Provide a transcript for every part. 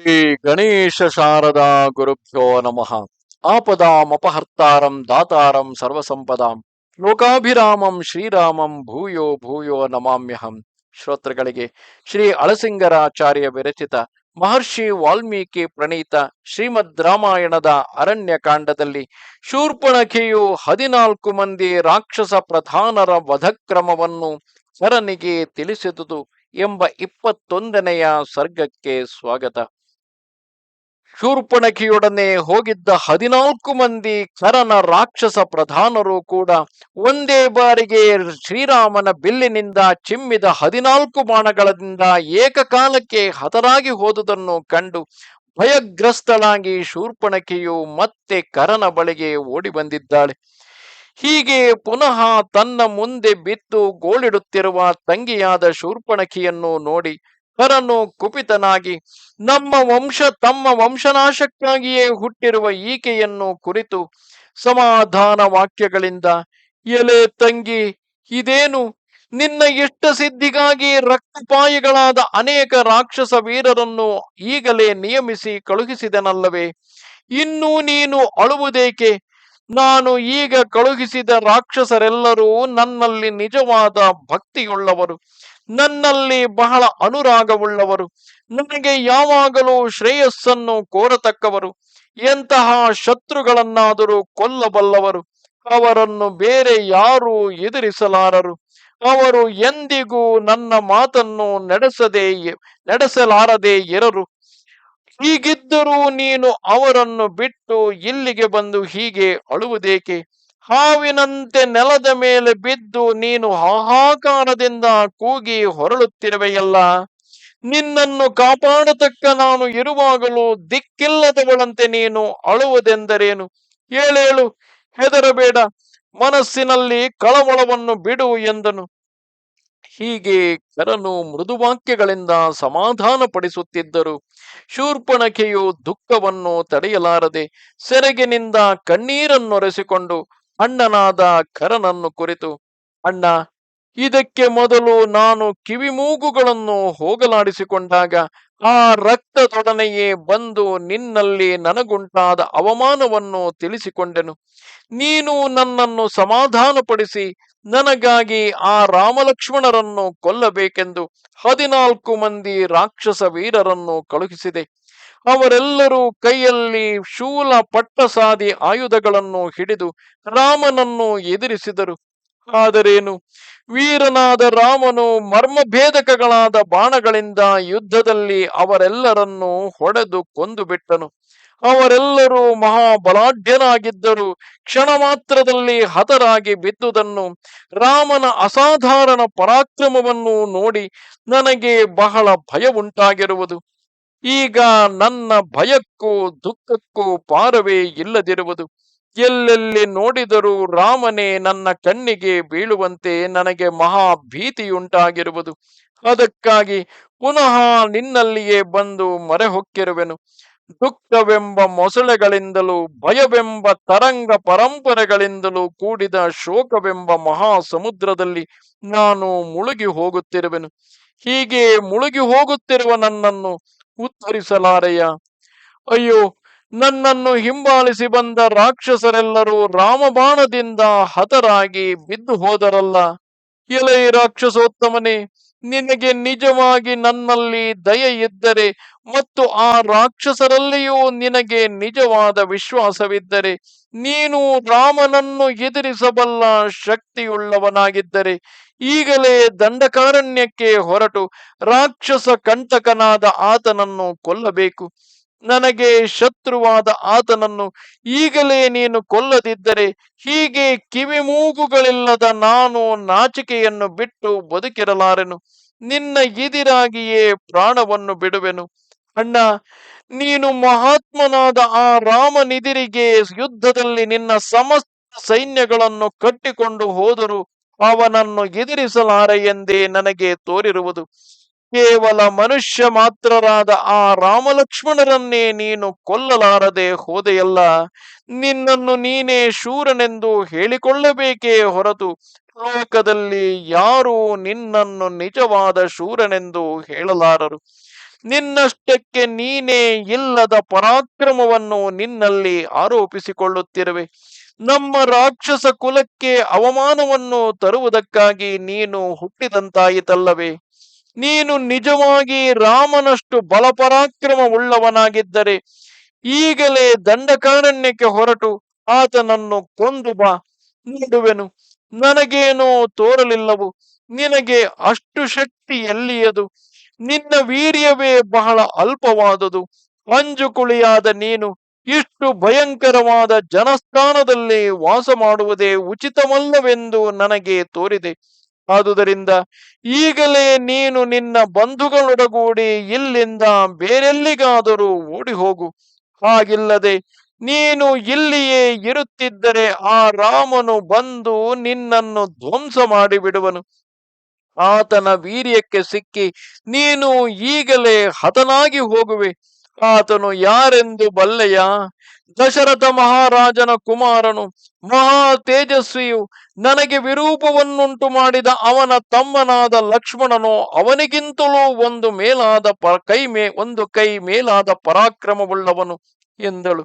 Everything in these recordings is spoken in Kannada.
ಶ್ರೀ ಗಣೇಶ ಶಾರದಾ ಗುರುಭ್ಯೋ ನಮಃ. ಆಪದಾಂ ಅಪಹರ್ತಾರಂ ದಾತಾರಂ ಸರ್ವಸಂಪದಾಂ. ಲೋಕಾಭಿರಾಮಂ ಶ್ರೀರಾಮಂ ಭೂಯೋ ಭೂಯೋ ನಮಾಮ್ಯಹಂ. ಶ್ರೋತೃಗಳಿಗೆ ಶ್ರೀ ಅಳಸಿಂಗರಾಚಾರ್ಯ ವಿರಚಿತ ಮಹರ್ಷಿ ವಾಲ್ಮೀಕಿ ಪ್ರಣೀತ ಶ್ರೀಮದ್ ರಾಮಾಯಣದ ಅರಣ್ಯ ಕಾಂಡದಲ್ಲಿ ಶೂರ್ಪಣಖಿಯು ಹದಿನಾಲ್ಕು ಮಂದಿ ರಾಕ್ಷಸ ಪ್ರಧಾನರ ವಧಕ್ರಮವನ್ನು ಸರನಿಗೆ ತಿಳಿಸಿದುದು ಎಂಬ ಇಪ್ಪತ್ತೊಂದನೆಯ ಸರ್ಗಕ್ಕೆ ಸ್ವಾಗತ. ಶೂರ್ಪಣಖಿಯೊಡನೆ ಹೋಗಿದ್ದ ಹದಿನಾಲ್ಕು ಮಂದಿ ಕರನ ರಾಕ್ಷಸ ಪ್ರಧಾನರು ಕೂಡ ಒಂದೇ ಬಾರಿಗೆ ಶ್ರೀರಾಮನ ಬಿಲ್ಲಿನಿಂದ ಚಿಮ್ಮಿದ ಹದಿನಾಲ್ಕು ಬಾಣಗಳಿಂದ ಏಕಕಾಲಕ್ಕೆ ಹತರಾಗಿ ಹೋದುದನ್ನು ಕಂಡು ಭಯಗ್ರಸ್ತಳಾಗಿ ಶೂರ್ಪಣಖಿಯು ಮತ್ತೆ ಕರನ ಬಳಿಗೆ ಓಡಿ ಬಂದಿದ್ದಾಳೆ. ಹೀಗೆ ಪುನಃ ತನ್ನ ಮುಂದೆ ಬಿದ್ದು ಗೋಳಿಡುತ್ತಿರುವ ತಂಗಿಯಾದ ಶೂರ್ಪಣಖಿಯನ್ನು ನೋಡಿ ಕರನು ಕುಪಿತನಾಗಿ ನಮ್ಮ ವಂಶ ತಮ್ಮ ವಂಶನಾಶಕ್ಕಾಗಿಯೇ ಹುಟ್ಟಿರುವ ಈಕೆಯನ್ನು ಕುರಿತು ಸಮಾಧಾನ ವಾಕ್ಯಗಳಿಂದ, ಎಲೆ ತಂಗಿ, ಇದೇನು? ನಿನ್ನ ಇಷ್ಟ ಸಿದ್ಧಿಗಾಗಿ ರಕ್ತಪಾಯಿಗಳಾದ ಅನೇಕ ರಾಕ್ಷಸ ವೀರರನ್ನು ಈಗಲೇ ನಿಯಮಿಸಿ ಕಳುಹಿಸಿದನಲ್ಲವೇ? ಇನ್ನೂ ನೀನು ಅಳುವುದೇಕೆ? ನಾನು ಈಗ ಕಳುಹಿಸಿದ ರಾಕ್ಷಸರೆಲ್ಲರೂ ನನ್ನಲ್ಲಿ ನಿಜವಾದ ಭಕ್ತಿಯುಳ್ಳವರು. ನನ್ನಲ್ಲಿ ಬಹಳ ಅನುರಾಗವುಳ್ಳವರು. ನನಗೆ ಯಾವಾಗಲೂ ಶ್ರೇಯಸ್ಸನ್ನು ಕೋರತಕ್ಕವರು. ಎಂತಹ ಶತ್ರುಗಳನ್ನಾದರೂ ಕೊಲ್ಲಬಲ್ಲವರು. ಅವರನ್ನು ಬೇರೆ ಯಾರೂ ಎದುರಿಸಲಾರರು. ಅವರು ಎಂದಿಗೂ ನನ್ನ ಮಾತನ್ನು ನಡೆಸದೆ ನಡೆಸಲಾರದೆ ಇರರು. ಹೀಗಿದ್ದರೂ ನೀನು ಅವರನ್ನು ಬಿಟ್ಟು ಇಲ್ಲಿಗೆ ಬಂದು ಹೀಗೆ ಅಳುವುದೇಕೆ? ಹಾವಿನಂತೆ ನೆಲದ ಮೇಲೆ ಬಿದ್ದು ನೀನು ಹಾಹಾಕಾರದಿಂದ ಕೂಗಿ ಹೊರಳುತ್ತಿರುವೆಯಲ್ಲ. ನಿನ್ನನ್ನು ಕಾಪಾಡತಕ್ಕ ನಾನು ಇರುವಾಗಲೂ ದಿಕ್ಕಿಲ್ಲದವಳಂತೆ ನೀನು ಅಳುವುದೆಂದರೇನು? ಹೇಳೇಳು ಹೆದರಬೇಡ. ಮನಸ್ಸಿನಲ್ಲಿ ಕಳವಳವನ್ನು ಬಿಡು ಎಂದನು. ಹೀಗೆ ಕರನು ಮೃದುವಾಕ್ಯಗಳಿಂದ ಸಮಾಧಾನ ಪಡಿಸುತ್ತಿದ್ದರು ಶೂರ್ಪಣಕೆಯು ದುಃಖವನ್ನು ತಡೆಯಲಾರದೆ ಸೆರಗಿನಿಂದ ಕಣ್ಣೀರನ್ನೊರೆಸಿಕೊಂಡು ಅಣ್ಣನಾದ ಕರನನ್ನು ಕುರಿತು, ಅಣ್ಣ, ಇದಕ್ಕೆ ಮೊದಲು ನಾನು ಕಿವಿಮೂಗುಗಳನ್ನು ಹೋಗಲಾಡಿಸಿಕೊಂಡಾಗ ಆ ರಕ್ತದೊಡನೆಯೇ ಬಂದು ನಿನ್ನಲ್ಲಿ ನನಗುಂಟಾದ ಅವಮಾನವನ್ನು ತಿಳಿಸಿಕೊಂಡೆನು. ನೀನು ನನ್ನನ್ನು ಸಮಾಧಾನಪಡಿಸಿ ನನಗಾಗಿ ಆ ರಾಮಲಕ್ಷ್ಮಣರನ್ನು ಕೊಲ್ಲಬೇಕೆಂದು ಹದಿನಾಲ್ಕು ಮಂದಿ ರಾಕ್ಷಸ ವೀರರನ್ನು ಕಳುಹಿಸಿದೆ. ಅವರೆಲ್ಲರೂ ಕೈಯಲ್ಲಿ ಶೂಲ ಪಟ್ಟಸಾದಿ ಆಯುಧಗಳನ್ನು ಹಿಡಿದು ರಾಮನನ್ನು ಎದುರಿಸಿದರು. ಆದರೇನು? ವೀರನಾದ ರಾಮನು ಮರ್ಮಭೇದಕಗಳಾದ ಬಾಣಗಳಿಂದ ಯುದ್ಧದಲ್ಲಿ ಅವರೆಲ್ಲರನ್ನೂ ಹೊಡೆದು ಕೊಂದು ಬಿಟ್ಟನು ಅವರೆಲ್ಲರೂ ಮಹಾಬಲಾಢ್ಯನಾಗಿದ್ದರು. ಕ್ಷಣ ಮಾತ್ರದಲ್ಲಿ ಹತರಾಗಿ ಬಿದ್ದುದನ್ನು, ರಾಮನ ಅಸಾಧಾರಣ ಪರಾಕ್ರಮವನ್ನು ನೋಡಿ ನನಗೆ ಬಹಳ ಭಯ ಉಂಟಾಗಿರುವುದು ಈಗ ನನ್ನ ಭಯಕ್ಕೂ ದುಃಖಕ್ಕೂ ಪಾರವೇ ಇಲ್ಲದಿರುವುದು. ಎಲ್ಲೆಲ್ಲಿ ನೋಡಿದರೂ ರಾಮನೇ ನನ್ನ ಕಣ್ಣಿಗೆ ಬೀಳುವಂತೆ ನನಗೆ ಮಹಾ ಭೀತಿಯುಂಟಾಗಿರುವುದು ಅದಕ್ಕಾಗಿ ಪುನಃ ನಿನ್ನಲ್ಲಿಯೇ ಬಂದು ಮರೆ ಹೊಕ್ಕಿರುವೆನು ದುಃಖವೆಂಬ ಮೊಸಳೆಗಳಿಂದಲೂ ಭಯವೆಂಬ ತರಂಗ ಪರಂಪರೆಗಳಿಂದಲೂ ಕೂಡಿದ ಶೋಕವೆಂಬ ಮಹಾ ಸಮುದ್ರದಲ್ಲಿ ನಾನು ಮುಳುಗಿ ಹೋಗುತ್ತಿರುವೆನು. ಹೀಗೆ ಮುಳುಗಿ ಹೋಗುತ್ತಿರುವ ನನ್ನನ್ನು ಉತ್ತರಿಸಲಾರೆಯ? ಅಯ್ಯೋ, ನನ್ನನ್ನು ಹಿಂಬಾಲಿಸಿ ಬಂದ ರಾಕ್ಷಸರೆಲ್ಲರೂ ರಾಮಬಾಣದಿಂದ ಹತರಾಗಿ ಬಿದ್ದು ಹೋದರಲ್ಲ. ಎಲೈ ರಾಕ್ಷಸೋತ್ತಮನೇ ನಿನಗೆ ನಿಜವಾಗಿ ನನ್ನಲ್ಲಿ ದಯ ಇದ್ದರೆ ಮತ್ತು ಆ ರಾಕ್ಷಸರಲ್ಲಿಯೂ ನಿನಗೆ ನಿಜವಾದ ವಿಶ್ವಾಸವಿದ್ದರೆ, ನೀನು ರಾಮನನ್ನು ಎದುರಿಸಬಲ್ಲ ಶಕ್ತಿಯುಳ್ಳವನಾಗಿದ್ದರೆ, ಈಗಲೇ ದಂಡಕಾರಣ್ಯಕ್ಕೆ ಹೊರಟು ರಾಕ್ಷಸ ಕಂಟಕನಾದ ಆತನನ್ನು ಕೊಲ್ಲಬೇಕು. ನನಗೆ ಶತ್ರುವಾದ ಆತನನ್ನು ಈಗಲೇ ನೀನು ಕೊಲ್ಲದಿದ್ದರೆ, ಹೀಗೆ ಕಿವಿಮೂಗುಗಳಿಲ್ಲದ ನಾನು ನಾಚಿಕೆಯನ್ನು ಬಿಟ್ಟು ಬದುಕಿರಲಾರೆನು. ನಿನ್ನ ಎದಿರಾಗಿಯೇ ಪ್ರಾಣವನ್ನು ಬಿಡುವೆನು. ಅಣ್ಣ, ನೀನು ಮಹಾತ್ಮನಾದ ಆ ರಾಮನಿದಿರಿಗೆ ಯುದ್ಧದಲ್ಲಿ ನಿನ್ನ ಸಮಸ್ತ ಸೈನ್ಯಗಳನ್ನು ಕಟ್ಟಿಕೊಂಡು ಹೋದರು ಅವನನ್ನು ಎದುರಿಸಲಾರೆ ಎಂದೇ ನನಗೆ ತೋರಿರುವುದು. ಕೇವಲ ಮನುಷ್ಯ ಮಾತ್ರರಾದ ಆ ರಾಮಲಕ್ಷ್ಮಣರನ್ನೇ ನೀನು ಕೊಲ್ಲಲಾರದೆ ಹೋದೆಯಲ್ಲ, ನಿನ್ನನ್ನು ನೀನೇ ಶೂರನೆಂದು ಹೇಳಿಕೊಳ್ಳಬೇಕೇ ಹೊರತು ಲೋಕದಲ್ಲಿ ಯಾರು ನಿನ್ನನ್ನು ನಿಜವಾದ ಶೂರನೆಂದು ಹೇಳಲಾರರು. ನಿನ್ನಷ್ಟಕ್ಕೆ ನೀನೇ ಇಲ್ಲದ ಪರಾಕ್ರಮವನ್ನು ನಿನ್ನಲ್ಲಿ ಆರೋಪಿಸಿಕೊಳ್ಳುತ್ತಿರುವೆ. ನಮ್ಮ ರಾಕ್ಷಸ ಕುಲಕ್ಕೆ ಅವಮಾನವನ್ನು ತರುವುದಕ್ಕಾಗಿ ನೀನು ಹುಟ್ಟಿದಂತಾಯಿತಲ್ಲವೇ. ನೀನು ನಿಜವಾಗಿ ರಾಮನಷ್ಟು ಬಲಪರಾಕ್ರಮ ಉಳ್ಳವನಾಗಿದ್ದರೆ ಈಗಲೇ ದಂಡಕಾರಣ್ಯಕ್ಕೆ ಹೊರಟು ಆತನನ್ನು ಕೊಂದು ಬಾ ನೋಡುವೆನು. ನನಗೇನೋ ತೋರಲಿಲ್ಲವು. ನಿನಗೆ ಅಷ್ಟು ಶಕ್ತಿ ಎಲ್ಲಿಯದು? ನಿನ್ನ ವೀರ್ಯವೇ ಬಹಳ ಅಲ್ಪವಾದುದು. ಅಂಜುಕುಳಿಯಾದ ನೀನು ಇಷ್ಟು ಭಯಂಕರವಾದ ಜನಸ್ಥಾನದಲ್ಲಿ ವಾಸ ಮಾಡುವುದೇ ಉಚಿತವಲ್ಲವೆಂದು ನನಗೆ ತೋರಿದೆ. ಆದುದರಿಂದ ಈಗಲೇ ನೀನು ನಿನ್ನ ಬಂಧುಗಳೊಡಗೂಡಿ ಇಲ್ಲಿಂದ ಬೇರೆಲ್ಲಿಗಾದರೂ ಓಡಿ ಹೋಗು ಹಾಗಿಲ್ಲದೆ ನೀನು ಇಲ್ಲಿಯೇ ಇರುತ್ತಿದ್ದರೆ ಆ ರಾಮನು ಬಂದು ನಿನ್ನನ್ನು ಧ್ವಂಸ ಮಾಡಿಬಿಡುವನು. ಆತನ ವೀರ್ಯಕ್ಕೆ ಸಿಕ್ಕಿ, ನೀನು ಈಗಲೇ ಹತನಾಗಿ ಹೋಗುವೆ. ಆತನು ಯಾರೆಂದು ಬಲ್ಲೆಯ? ದಶರಥ ಮಹಾರಾಜನ ಕುಮಾರನು, ಮಹಾ ತೇಜಸ್ವಿಯು, ನನಗೆ ವಿರೂಪವನ್ನುಂಟು ಮಾಡಿದ ಅವನ ತಮ್ಮನಾದ ಲಕ್ಷ್ಮಣನು ಅವನಿಗಿಂತಲೂ ಒಂದು ಮೇಲಾದ ಪ, ಕೈ ಮೇ, ಒಂದು ಕೈ ಮೇಲಾದ ಪರಾಕ್ರಮವುಳ್ಳವನು ಎಂದಳು.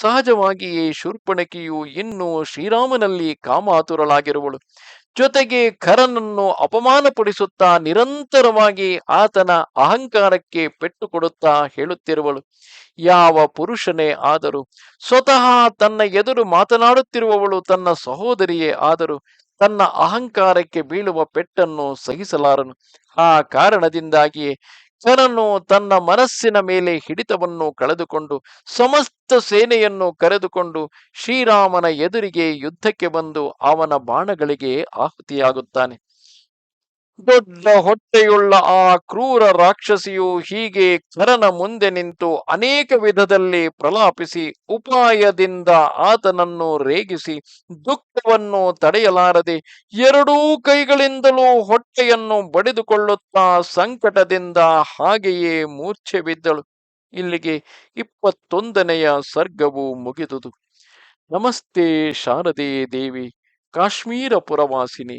ಸಹಜವಾಗಿಯೇ ಶೂರ್ಪಣಕಿಯು ಇನ್ನೂ ಶ್ರೀರಾಮನಲ್ಲಿ ಕಾಮಾತುರಳಾಗಿರುವಳು. ಜೊತೆಗೆ ಖರನನ್ನು ಅಪಮಾನಪಡಿಸುತ್ತಾ ನಿರಂತರವಾಗಿ ಆತನ ಅಹಂಕಾರಕ್ಕೆ ಪೆಟ್ಟು ಕೊಡುತ್ತಾ ಹೇಳುತ್ತಿರುವಳು. ಯಾವ ಪುರುಷನೇ ಆದರೂ, ಸ್ವತಃ ತನ್ನ ಎದುರು ಮಾತನಾಡುತ್ತಿರುವವಳು ತನ್ನ ಸಹೋದರಿಯೇ ಆದರೂ, ತನ್ನ ಅಹಂಕಾರಕ್ಕೆ ಬೀಳುವ ಪೆಟ್ಟನ್ನು ಸಹಿಸಲಾರನು. ಆ ಕಾರಣದಿಂದಾಗಿಯೇ ಖರನು ತನ್ನ ಮನಸ್ಸಿನ ಮೇಲೆ ಹಿಡಿತವನ್ನು ಕಳೆದುಕೊಂಡು, ಸಮಸ್ತ ಸೇನೆಯನ್ನು ಕರೆದುಕೊಂಡು ಶ್ರೀರಾಮನ ಎದುರಿಗೆ ಯುದ್ಧಕ್ಕೆ ಬಂದು ಅವನ ಬಾಣಗಳಿಗೆ ಆಹುತಿಯಾಗುತ್ತಾನೆ. ದೊಡ್ಡ ಹೊಟ್ಟೆಯುಳ್ಳ ಆ ಕ್ರೂರ ರಾಕ್ಷಸಿಯು ಹೀಗೆ ಕರನ ಮುಂದೆ ನಿಂತು ಅನೇಕ ವಿಧದಲ್ಲಿ ಪ್ರಲಾಪಿಸಿ ಉಪಾಯದಿಂದ ಆತನನ್ನು ರೇಗಿಸಿ ದುಃಖವನ್ನು ತಡೆಯಲಾರದೆ ಎರಡೂ ಕೈಗಳಿಂದಲೂ ಹೊಟ್ಟೆಯನ್ನು ಬಡಿದುಕೊಳ್ಳುತ್ತಾ ಸಂಕಟದಿಂದ ಹಾಗೆಯೇ ಮೂರ್ಛೆ ಬಿದ್ದಳು. ಇಲ್ಲಿಗೆ ಇಪ್ಪತ್ತೊಂದನೆಯ ಸರ್ಗವು ಮುಗಿದುದು. ನಮಸ್ತೆ ಶಾರದೆ ದೇವಿ, ಕಾಶ್ಮೀರ ಪುರವಾಸಿನಿ.